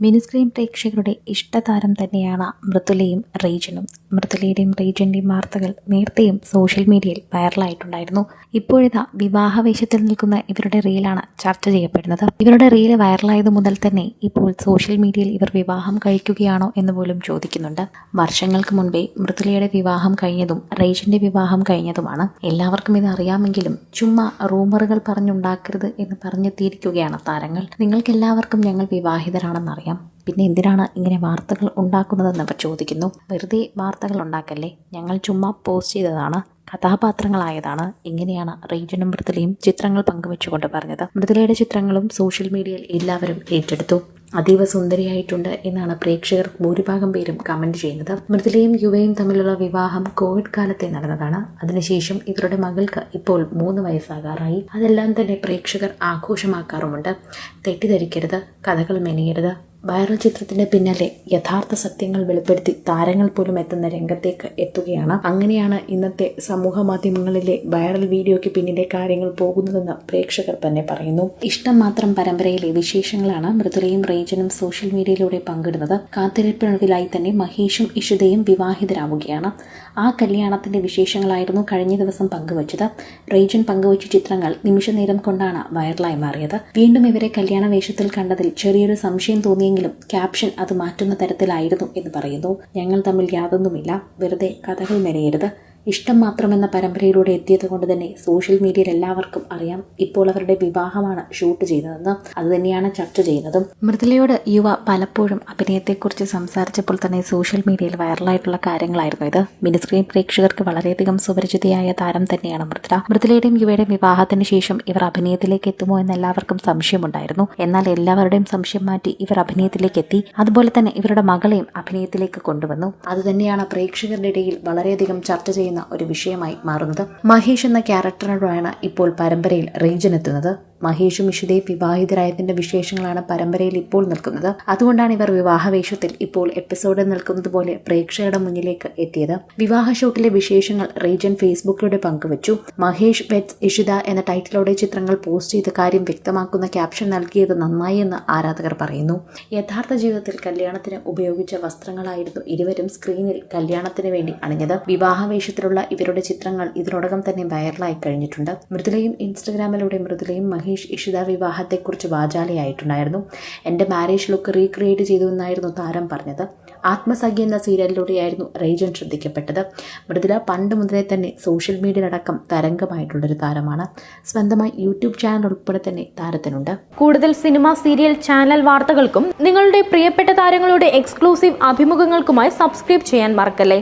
Mini screen പ്രേക്ഷകരുടെ ഇഷ്ടതാരം തന്നെയാണ് മൃദുലയും റീജനും. മൃദുലയുടെയും റീജന്റെയും വാർത്തകൾ നേരത്തെയും സോഷ്യൽ മീഡിയയിൽ വൈറലായിട്ടുണ്ടായിരുന്നു. ഇപ്പോഴിതാ വിവാഹവേശത്തിൽ നിൽക്കുന്ന ഇവരുടെ റീലാണ് ചർച്ച ചെയ്യപ്പെടുന്നത്. ഇവരുടെ റീൽ വൈറലായത് മുതൽ തന്നെ ഇപ്പോൾ സോഷ്യൽ മീഡിയയിൽ ഇവർ വിവാഹം കഴിക്കുകയാണോ എന്ന് പോലും ചോദിക്കുന്നുണ്ട്. വർഷങ്ങൾക്ക് മുൻപേ മൃദുലയുടെ വിവാഹം കഴിഞ്ഞതും റീജന്റെ വിവാഹം കഴിഞ്ഞതുമാണ്. എല്ലാവർക്കും ഇത് അറിയാമെങ്കിലും ചുമ്മാ റൂമറുകൾ പറഞ്ഞുണ്ടാക്കരുത് എന്ന് പറഞ്ഞെത്തിയിരിക്കുകയാണ് താരങ്ങൾ. നിങ്ങൾക്കെല്ലാവർക്കും ഞങ്ങൾ വിവാഹിതരാണെന്നറിയാം. പിന്നെ എന്തിനാണ് ഇങ്ങനെ വാർത്തകൾ ഉണ്ടാക്കുന്നതെന്ന് അവർ ചോദിക്കുന്നു. വെറുതെ വാർത്തകൾ ഉണ്ടാക്കല്ലേ? ഞങ്ങൾ ചുമ്മാ പോസ്റ്റ് ചെയ്തതാണ് കഥാപാത്രങ്ങളായതാണ്. ഇങ്ങനെയാണ് റീജനും മൃദുലയും ചിത്രങ്ങൾ പങ്കുവെച്ചുകൊണ്ട് പറഞ്ഞത്. മൃദുലയുടെ ചിത്രങ്ങളും സോഷ്യൽ മീഡിയയിൽ എല്ലാവരും ഏറ്റെടുത്തു. അതീവ സുന്ദരിയായിട്ടുണ്ട് എന്നാണ് പ്രേക്ഷകർ ഭൂരിഭാഗം പേരും കമന്റ് ചെയ്യുന്നത്. മൃദുലയും യുവയും തമ്മിലുള്ള വിവാഹം കോവിഡ് കാലത്തെ നടന്നതാണ്. അതിനുശേഷം ഇവരുടെ മകൾക്ക് ഇപ്പോൾ മൂന്ന് വയസ്സാകാറായി. അതെല്ലാം തന്നെ പ്രേക്ഷകർ ആഘോഷമാക്കാറുമുണ്ട്. തെറ്റിദ്ധരിക്കരുത് കഥകൾ മെനയരുത് വൈറൽ ചിത്രത്തിന്റെ പിന്നാലെ യഥാർത്ഥ സത്യങ്ങൾ വെളിപ്പെടുത്തി താരങ്ങൾ പോലും എത്തുന്ന രംഗത്തേക്ക് എത്തുകയാണ്. അങ്ങനെയാണ് ഇന്നത്തെ സമൂഹ മാധ്യമങ്ങളിലെ വൈറൽ വീഡിയോയ്ക്ക് പിന്നിലെ കാര്യങ്ങൾ പോകുന്നതെന്ന് പ്രേക്ഷകർ തന്നെ പറയുന്നു. ഇഷ്ടം മാത്രം പരമ്പരയിലെ വിശേഷങ്ങളാണ് മൃദുലയും റേജനും സോഷ്യൽ മീഡിയയിലൂടെ പങ്കിടുന്നത്. കാത്തിരിപ്പിനൊടുവിലായി തന്നെ മഹേഷും ഇഷുദയും വിവാഹിതരാവുകയാണ്. ആ കല്യാണത്തിന്റെ വിശേഷങ്ങളായിരുന്നു കഴിഞ്ഞ ദിവസം പങ്കുവച്ചത്. റേജൻ പങ്കുവച്ച ചിത്രങ്ങൾ നിമിഷനേരം കൊണ്ടാണ് വൈറലായി മാറിയത്. വീണ്ടും ഇവരെ കല്യാണ വേഷത്തിൽ കണ്ടതിൽ ചെറിയൊരു സംശയം തോന്നിയെങ്കിലും ക്യാപ്ഷൻ അത് മാറ്റുന്ന തരത്തിലായിരുന്നു എന്ന് പറയുന്നു. ഞങ്ങൾ തമ്മിൽ യാതൊന്നുമില്ല. വെറുതെ കഥകൾ മെനയരുത്. ഇഷ്ടം മാത്രമെന്ന പരമ്പരയിലൂടെ എത്തിയത് കൊണ്ട് തന്നെ സോഷ്യൽ മീഡിയയിൽ എല്ലാവർക്കും അറിയാം. ഇപ്പോൾ അവരുടെ വിവാഹമാണ് ഷൂട്ട് ചെയ്തതെന്ന് അത് തന്നെയാണ് ചർച്ച ചെയ്യുന്നതും. മൃദുലയോട് യുവ പലപ്പോഴും അഭിനയത്തെക്കുറിച്ച് സംസാരിച്ചപ്പോൾ തന്നെ സോഷ്യൽ മീഡിയയിൽ വൈറലായിട്ടുള്ള കാര്യങ്ങളായിരുന്നു ഇത്. മിനിസ്ക്രീൻ പ്രേക്ഷകർക്ക് വളരെയധികം സുപരിചിതയായ താരം തന്നെയാണ് മൃദുല. മൃദുലയുടെയും യുവയുടെയും വിവാഹത്തിന് ശേഷം ഇവർ അഭിനയത്തിലേക്ക് എത്തുമോ എന്ന് എല്ലാവർക്കും സംശയമുണ്ടായിരുന്നു. എന്നാൽ എല്ലാവരുടെയും സംശയം മാറ്റി ഇവർ അഭിനയത്തിലേക്ക് എത്തി. അതുപോലെ തന്നെ ഇവരുടെ മകളെയും അഭിനയത്തിലേക്ക് കൊണ്ടുവന്നു. അതുതന്നെയാണ് പ്രേക്ഷകരുടെ ഇടയിൽ വളരെയധികം ചർച്ച ചെയ്യുന്ന ഒരു വിഷയമായി മാറുന്നത്. മഹേഷ് എന്ന ക്യാരക്ടറിനോടാണ് ഇപ്പോൾ പരമ്പരയിൽ റേഞ്ചൻ എത്തുന്നത്. മഹേഷും ഇഷുദേവ് വിവാഹിതരായതിന്റെ വിശേഷങ്ങളാണ് പരമ്പരയിൽ ഇപ്പോൾ നിൽക്കുന്നത്. അതുകൊണ്ടാണ് ഇവർ വിവാഹവേഷത്തിൽ ഇപ്പോൾ എപ്പിസോഡിൽ നിൽക്കുന്നത് പോലെ പ്രേക്ഷകരുടെ മുന്നിലേക്ക് എത്തിയത്. വിവാഹ ഷൂട്ടിലെ വിശേഷങ്ങൾ റീജൻ ഫേസ്ബുക്കിലൂടെ പങ്കുവച്ചു. മഹേഷ് വെറ്റ്സ് ഇഷിത എന്ന ടൈറ്റിലോടെ ചിത്രങ്ങൾ പോസ്റ്റ് ചെയ്ത കാര്യം വ്യക്തമാക്കുന്ന ക്യാപ്ഷൻ നൽകിയത് നന്നായി എന്ന് ആരാധകർ പറയുന്നു. യഥാർത്ഥ ജീവിതത്തിൽ കല്യാണത്തിന് ഉപയോഗിച്ച വസ്ത്രങ്ങളായിരുന്നു ഇരുവരും സ്ക്രീനിൽ കല്യാണത്തിന് വേണ്ടി അണിഞ്ഞത്. വിവാഹവേഷത്തിലുള്ള ഇവരുടെ ചിത്രങ്ങൾ ഇതിനോടകം തന്നെ വൈറലായി കഴിഞ്ഞിട്ടുണ്ട്. മൃദുലയും ഇൻസ്റ്റഗ്രാമിലൂടെ മൃദുലയും മഹേഷ് ഇഷിത വിവാഹത്തെക്കുറിച്ച് വാചാലയായിട്ടുണ്ടായിരുന്നു. എന്റെ മാരേജ് ലുക്ക് റീക്രിയേറ്റ് ചെയ്തു എന്നായിരുന്നു താരം പറഞ്ഞത്. ആത്മസഖ്യ എന്ന സീരിയലിലൂടെയായിരുന്നു റേജൻ ശ്രദ്ധിക്കപ്പെട്ടത്. മൃദുല പണ്ട് മുതലേ തന്നെ സോഷ്യൽ മീഡിയയിലടക്കം തരംഗമായിട്ടുള്ളൊരു താരമാണ്. സ്വന്തമായി യൂട്യൂബ് ചാനൽ ഉൾപ്പെടെ തന്നെ താരത്തിനുണ്ട്. കൂടുതൽ സിനിമ സീരിയൽ ചാനൽ വാർത്തകൾക്കും നിങ്ങളുടെ പ്രിയപ്പെട്ട താരങ്ങളുടെ എക്സ്ക്ലൂസീവ് അഭിമുഖങ്ങൾക്കുമായി സബ്സ്ക്രൈബ് ചെയ്യാൻ മറക്കല്ലേ?